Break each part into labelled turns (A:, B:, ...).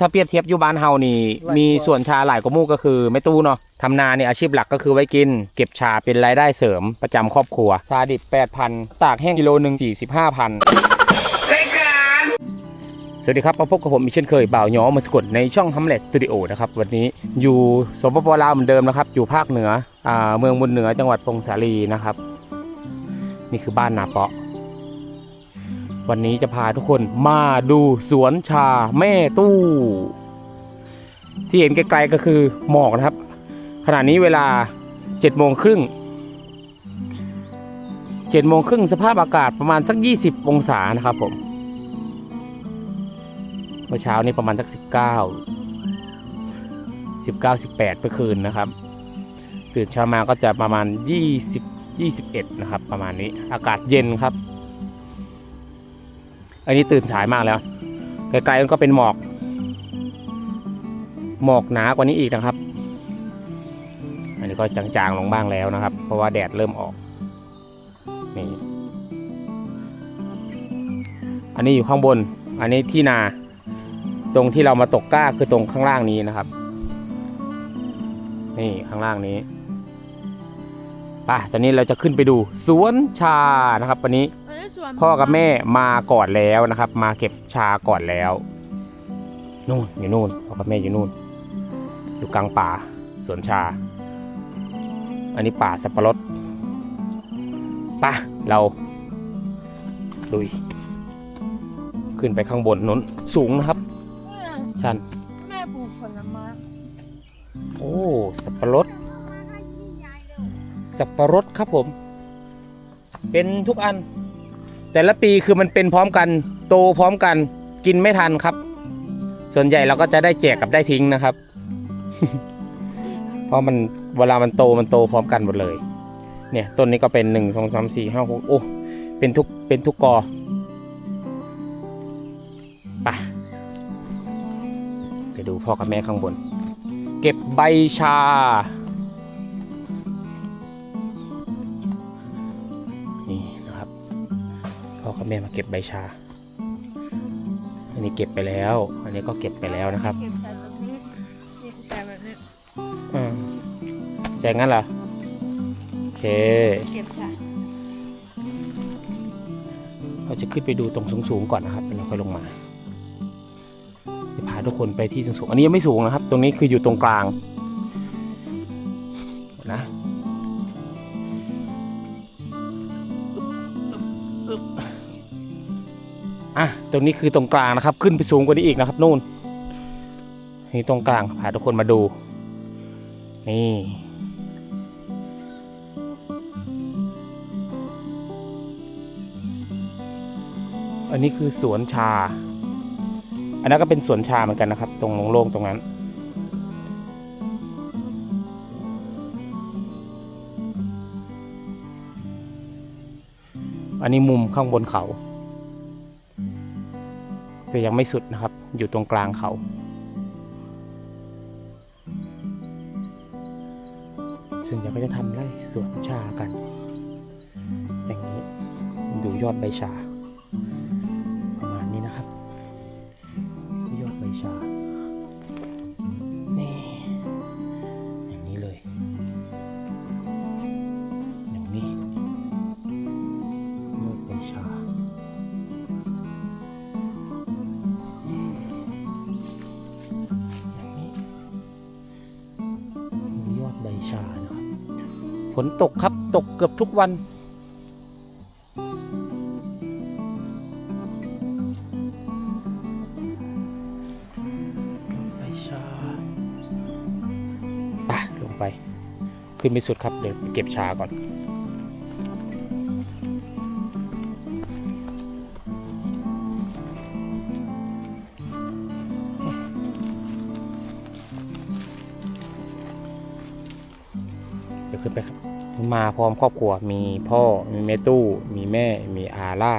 A: ถ้าเปรียบเทียบอยู่บ้านเฮานี่
B: หลาย
A: มี
B: กว่า
A: ส่วนชาหลายกว่าหมู่ก็คือไม่ตู้เนาะทำนาเนี่ยอาชีพหลักก็คือไว้กิน เก็บชาเป็นรายได้เสริมประจำครอบครัวชาดิบ8,000 ตากแห้งกิโลหนึ่ง45,000 สวัสดีครับมาพบกับผมอีกเช่นเคยบ่าวหยอมาสกดในช่องฮัมเลสสตูดิโอนะครับวันนี้อยู่สปปลาวเหมือนเดิมนะครับอยู่ภาคเหนืออ่าเมืองบนเหนือจังหวัดพงสาลีนะครับ นี่คือบ้านนาเปาะ วันนี้จะพาทุกคนมาดูสวนชาแม่ตู้ ที่เห็นไกลๆก็คือหมอกนะครับ ขณะนี้เวลาเจ็ดโมงครึ่งเจ็ดโมงครึ่งสภาพอากาศประมาณสัก 20 องศานะครับผมเมื่อเช้านี้ประมาณสัก 19 19 18เมื่อคืนนะครับตื่นเช้ามาก็จะประมาณ 20 21 นะครับ ประมาณนี้อากาศเย็นครับ อันนี้ตื่นสายมากแล้วไกลๆมันก็เป็นหมอก หมอกหนากว่านี้อีกนะครับ อันนี้ก็จางๆลงบ้างแล้วนะครับ เพราะว่าแดดเริ่มออกนี่อันนี้อยู่ข้างบน อันนี้ที่นา ตรงที่เรามาตกกล้าคือตรงข้างล่างนี้นะครับ นี่ข้างล่างนี้ป่ะตอนนี้เราจะขึ้นไปดูสวนชานะครับ วันนี้ พ่อกับแม่มาก่อนแล้วนะครับ มาเก็บชาก่อนแล้วนู่นอยู่นู่นพ่อกับแม่อยู่นู่น อยู่กลางป่าสวนชา อันนี้ป่าสับปะรดป่ะเราลุย ขึ้นไปข้างบนนู้นสูงนะครับ
C: เนี่ย
A: ชัน
C: แม่ปลูกผลไม้
A: โอ้สับปะรดสับปะรดครับผม เป็นทุกอัน แต่ละปีคือมันเป็นพร้อมกันโตพร้อมกันกินไม่ทันครับ ส่วนใหญ่เราก็จะได้แจกกับได้ทิ้งนะครับ เพราะมันเวลามันโตมันโตพร้อมกันหมดเลย เนี่ยต้นนี้ก็เป็นหนึ่งสองสามสี่ห้าหกโอ้เป็นทุกเป็นทุกกอไปไปดูพ่อกับแม่ข้างบน เก็บใบชา แม่มาเก็บใบชา อันนี้เก็บไปแล้ว อันนี้ก็เก็บไปแล้วนะครับ
C: เก็บใส่แบบนี้นี่ใส่แบบนี้
A: อืมใช่งั้นเหรอโอเค
C: เก็บใส่
A: เราจะขึ้นไปดูตรงสูงๆก่อนนะครับแล้วเราค่อยลงมาจะพาทุกคนไปที่สูงๆ อันนี้ยังไม่สูงนะครับ ตรงนี้คืออยู่ตรงกลาง อะตรงนี้คือตรงกลางนะครับ ขึ้นไปสูงกว่านี้อีกนะครับนู่น นี่ตรงกลางพาทุกคนมาดู นี่อันนี้คือสวนชา อันนั้นก็เป็นสวนชาเหมือนกันนะครับ ตรงโล่งๆตรงนั้น อันนี้มุมข้างบนเขา แต่ยังไม่สุดนะครับ อยู่ตรงกลางเขา ส่วนใหญ่ก็จะทำไร่สวนชากัน อย่างนี้ ดูยอดใบชา ฝนตกครับตกเกือบทุกวัน ไปลงไป ขึ้นไม่สุดครับ เดี๋ยวเก็บชาก่อน ขึ้นไปครับมาพร้อมครอบครัวมีพ่อมีแม่ตู้ มีแม่ มีอาล่า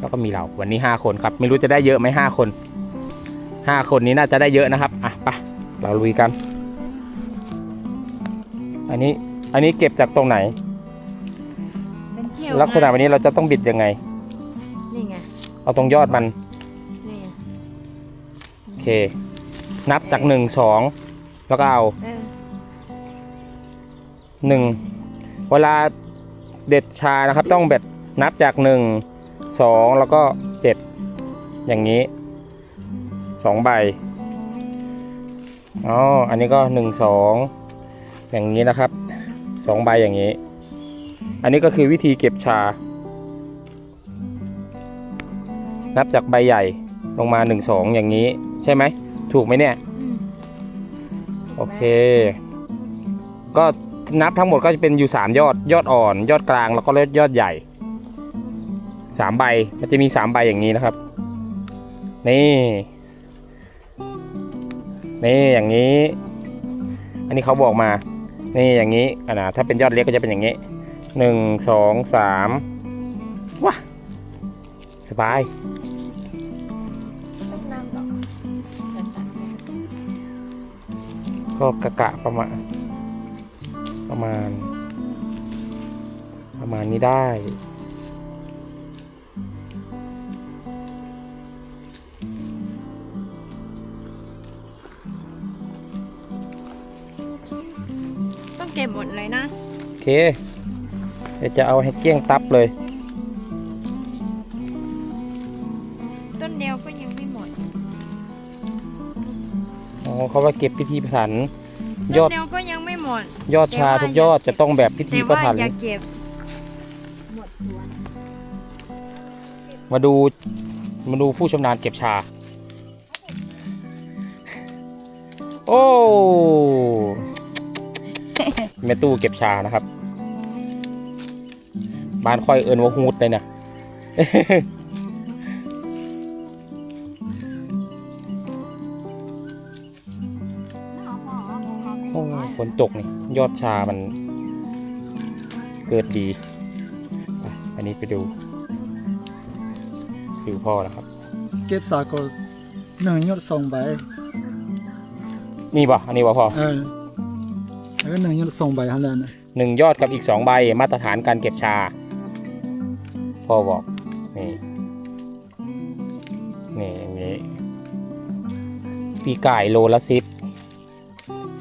A: แล้วก็มีเราวันนี้ห้าคนครับ ไม่รู้จะได้เยอะไหมห้าคนห้าคนนี้น่าจะได้เยอะนะครับอะไปเราลุยกัน อันนี้อันนี้เก็บจากตรงไหน
C: เป็นเที่ยว
A: ลักษณะวันนี้เราจะต้องบิดยังไง
C: นี่ไง
A: เอาตรงยอดมัน
C: นี่ไงนี่
A: เค นับจากหนึ่งสองแล้วก็เอา
C: เออ
A: หนึ่งเวลาเด็ดชานะครับต้องแบบนับจากหนึ่งสองแล้วก็เด็ดอย่างนี้สองใบอ๋ออันนี้ก็หนึ่งสองอย่างนี้นะครับสองใบอย่างนี้ อันนี้ก็คือวิธีเก็บชา นับจากใบใหญ่ลงมาหนึ่งสองอย่างนี้ ใช่ไหม ถูกไหมเนี่ย
C: อืม
A: โอเค ก็ นับทั้งหมดก็จะเป็นอยู่ 3 ยอด ยอดอ่อน ยอดกลางแล้วก็ยอดใหญ่ 3 ใบมันจะมี 3 ใบอย่างนี้นะครับ นี่นี่อย่างนี้ อันนี้เขาบอกมา นี่อย่างนี้อะนะถ้าเป็นยอดเล็กก็จะเป็นอย่างนี้หนึ่งสองสามว้าสบาย
C: ต้มน้ำดอกจัดจัด
A: ก็กะกะประมาณ ประมาณ ประมาณนี้ได้
C: ต้องเก็บหมดเลยนะ
A: โอเคเดี๋ยวจะเอาให้เกลี้ยงตับเลย
C: ต้นเดียวก็ยังไม่หมด
A: อ๋อเขาว่าเก็บพิธีพิถันย
C: ต้
A: อนด
C: เดียวก็ ยังไม่หมด
A: ยอดชาทุกยอดจะต้องแบบพิธี
C: แต่
A: พิ
C: ว่า
A: ถัน
C: อย่าเก็บหมดสวน
A: มาดูมาดูผู้ชำนาญเก็บชา โอ้แม่ตู้เก็บชานะครับ บ้านค่อยเอินว่าฮูดเลยเนี่ย ฝนตกนี่ยอดชามันเกิดดีไปอันนี้ไปดูดูพ่อแล้วครับ
B: เก็บสากลหนึ่งยอดสองใบ
A: นี่บ่อันนี้บ่พ่อ
B: เออแล้วก็หนึ่งยอดสองใบเท่านั้นนะ
A: หนึ่งยอดกับอีกสองใบมาตรฐานการเก็บชา พ่อบอกนี่นี่อย่างนี้ ปีก่ายโลละสิบ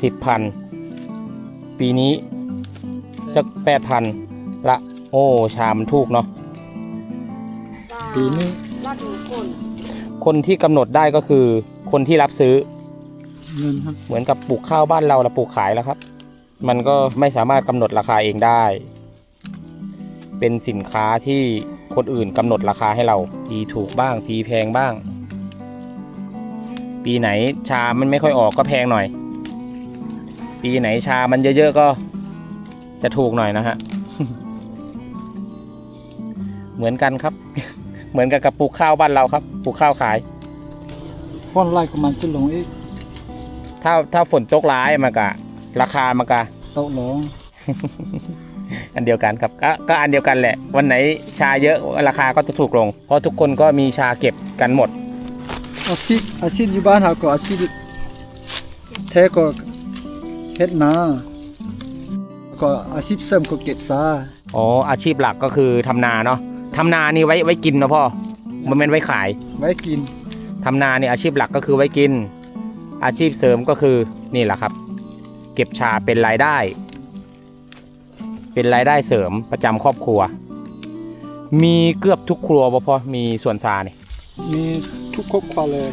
A: สิบพัน ปีนี้จะแปดพันละ โอ้ชามันถูกเนาะ
B: ปีนี้
A: คนที่กำหนดได้ก็คือคนที่รับซื้อ
B: เงินครับ
A: เหมือนกับปลูกข้าวบ้านเราเราปลูกขายแล้วครับ มันก็ไม่สามารถกำหนดราคาเองได้ เป็นสินค้าที่คนอื่นกำหนดราคาให้เรา ปีถูกบ้าง ปีแพงบ้าง ปีไหนชามันไม่ค่อยออกก็แพงหน่อย ปีไหนชามันเยอะๆก็จะถูกหน่อยนะฮะ เหมือนกันครับ เหมือนกับกับปลูกข้าวบ้านเราครับ ปลูกข้าวขาย
B: ฟอนไล่ก็มันจะลงอีก
A: ถ้าถ้าฝนตกร้ายมันก็ราคามันก็
B: โต๊ะลง
A: อันเดียวกันครับก็ก็อันเดียวกันแหละ วันไหนชาเยอะราคาก็จะถูกลง เพราะทุกคนก็มีชาเก็บกันหมด
B: อาชีพอาชีพอยู่บ้านเราก็อาชีพแท้ก็ เฮ็ดนาก็อาชีพเสริมก็เก็บซา
A: อ๋ออาชีพหลักก็คือทำนาเนาะทำนานี่ไว้ไว้กินนะพ่อมันเป็นไว้ขาย
B: ไว้กิน
A: ทำนานี่อาชีพหลักก็คือไว้กิน อาชีพเสริมก็คือนี่แหละครับ เก็บชาเป็นรายได้ เป็นรายได้เสริมประจำครอบครัว มีเกือบทุกครัวบ่พ่อมีสวนชาเนี่ย
B: มีทุกครอบครัวเลย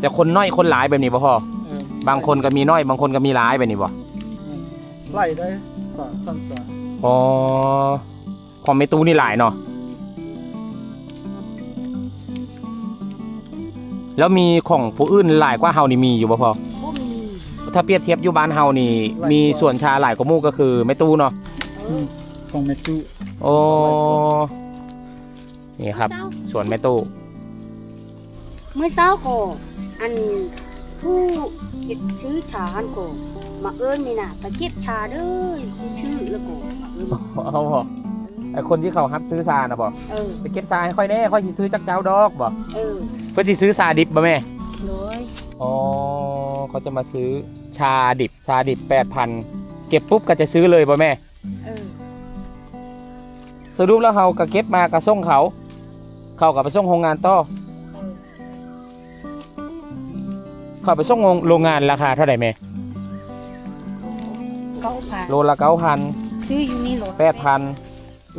A: แต่คนน้อยคนหลายแบบนี้บ่พ่อ
B: เออ บา
A: งคนก็มีน้อย บางคนก็มีหลายแบบนี้บ่
B: ไล่ได้สาสั้นสา
A: อ๋อพอไม่ตู้นี่หลายเนาะแล้วมีของผู้อื่นหลายกว่าเฮานี่มีอยู่บ่พอถ้าเปรียบเทียบอยู่บ้านเฮานี่ มีส่วนชาหลายกว่าหมู่ก็คือไม่ตู้เนาะ
B: ของแม่ตู้
A: โอ้นี่ครับ ส่วนแม่ตู้
D: เมื่อเช้าก็อัน ผู้ซื้อชาอันก็มาเอิ้นนี่น่ะไปเก็บชาเด้อที่ชื่อแล้วก็มาเอิ้น
A: เอาบ่ไอคนที่เขารับซื้อชานะบ่
D: เออ
A: ไปเก็บชาให้ค่อยแน่ค่อยสิซื้อจากเจ้าดอกบ่
D: เออ
A: เพื่อสิซื้อชาดิบบ่แม่
D: เลย
A: อ๋อเขาจะมาซื้อชาดิบชาดิบแปดพันเก็บปุ๊บก็จะซื้อเลยบ่แม่
D: เออ
A: สรุปแล้วเขาก็เก็บมาก็ส่งเขา เขาก็ไปส่งโรงงานต่อ
D: เออ
A: เข้าไปส่งโรงงานราคาเท่าไหร่แม่
D: เก้าพัน
A: โลละเก้าพัน
D: ซื้ออยู่นี่โหล
A: แปดพัน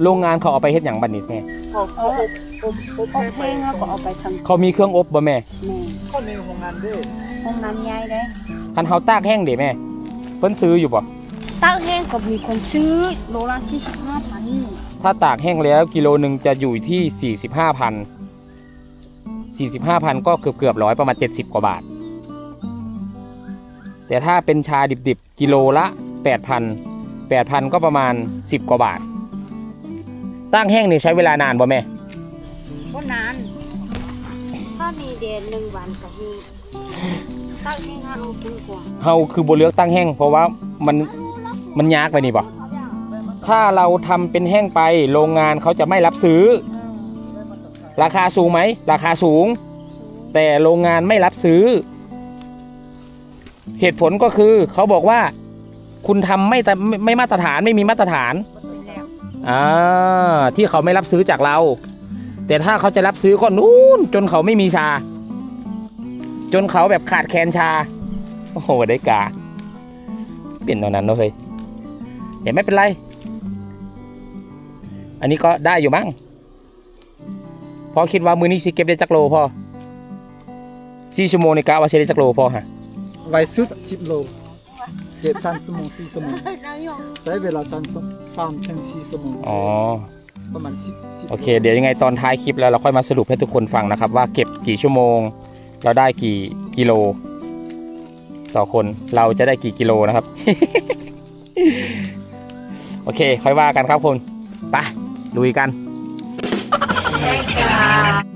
A: โรงงานเขาเอาไปเฮ็ดอย่างบัดนี้แม่
D: เอาเอาอบอบอบอบแห้งแล้วก็เอาไปทำ
A: เขามีเครื่องอบบ่แม่
D: แม่
B: เข้าในโรงงานเด้
D: ห้องน้ำใหญ่ได้
A: คันเฮาตากแห้งเด้แม่เพิ่นซื้ออยู่บ่
D: ตั้งแห้งก็มีคนซื้อโลละสี่สิบห้าพัน
A: ถ้าตากแห้งแล้วกิโลหนึ่งจะอยู่ที่45,000 45,000ก็เกือบเกือบร้อยประมาณ70กว่าบาท แต่ถ้าเป็นชาดิบๆ กิโลละ 8,000 8,000 ก็ประมาณ 10 กว่าบาท ตั้งแห้งนี่ใช้เวลานานบ่แม่
D: ก็นานถ้ามีเดือนหนึ่งวันก็มีตั้งแห้งห้าโลครึ่งกว่า
A: เฮาคือบ่เลือกตั้งแห้งเพราะว่ามันมันยากไปนี่บ่ถ้าเราทำเป็นแห้งไปโรงงานเขาจะไม่รับซื้อ ราคาสูงไหม ราคาสูง แต่โรงงานไม่รับซื้อ เหตุผลก็คือเขาบอกว่า คุณทำไม่ตะไม่ไม่มาตรฐานไม่มีมาตรฐาน
D: แล้ว
A: อ่าที่เขาไม่รับซื้อจากเรา แต่ถ้าเขาจะรับซื้อก็นู่นจนเขาไม่มีชา จนเขาแบบขาดแคลนชา โอ้โหได้กาเปลี่ยนตอนนั้นเนอะเฮ้ยแต่ไม่เป็นไร อันนี้ก็ได้อยู่มั้งพอคิดว่ามือนี้สิเก็บได้จักโลพอสี่ชั่วโมงในกะว่าสิได้จักโลพอฮะ
B: ไวสุด10โลเก็บ3ชั่วโมง4ชั่วโมง
D: น้ำยง
B: ใช้เวลา3 3ถึง4ชั่วโมง
A: อ๋อ
B: ประมาณ10 10
A: โอเค เดี๋ยวยังไงตอนท้ายคลิปแล้วเราค่อยมาสรุปให้ทุกคนฟังนะครับ ว่าเก็บกี่ชั่วโมง เราได้กี่กิโล ต่อคนเราจะได้กี่กิโลนะครับ โอเค ค่อยว่ากันครับคุณไปลุยกัน
D: จ้า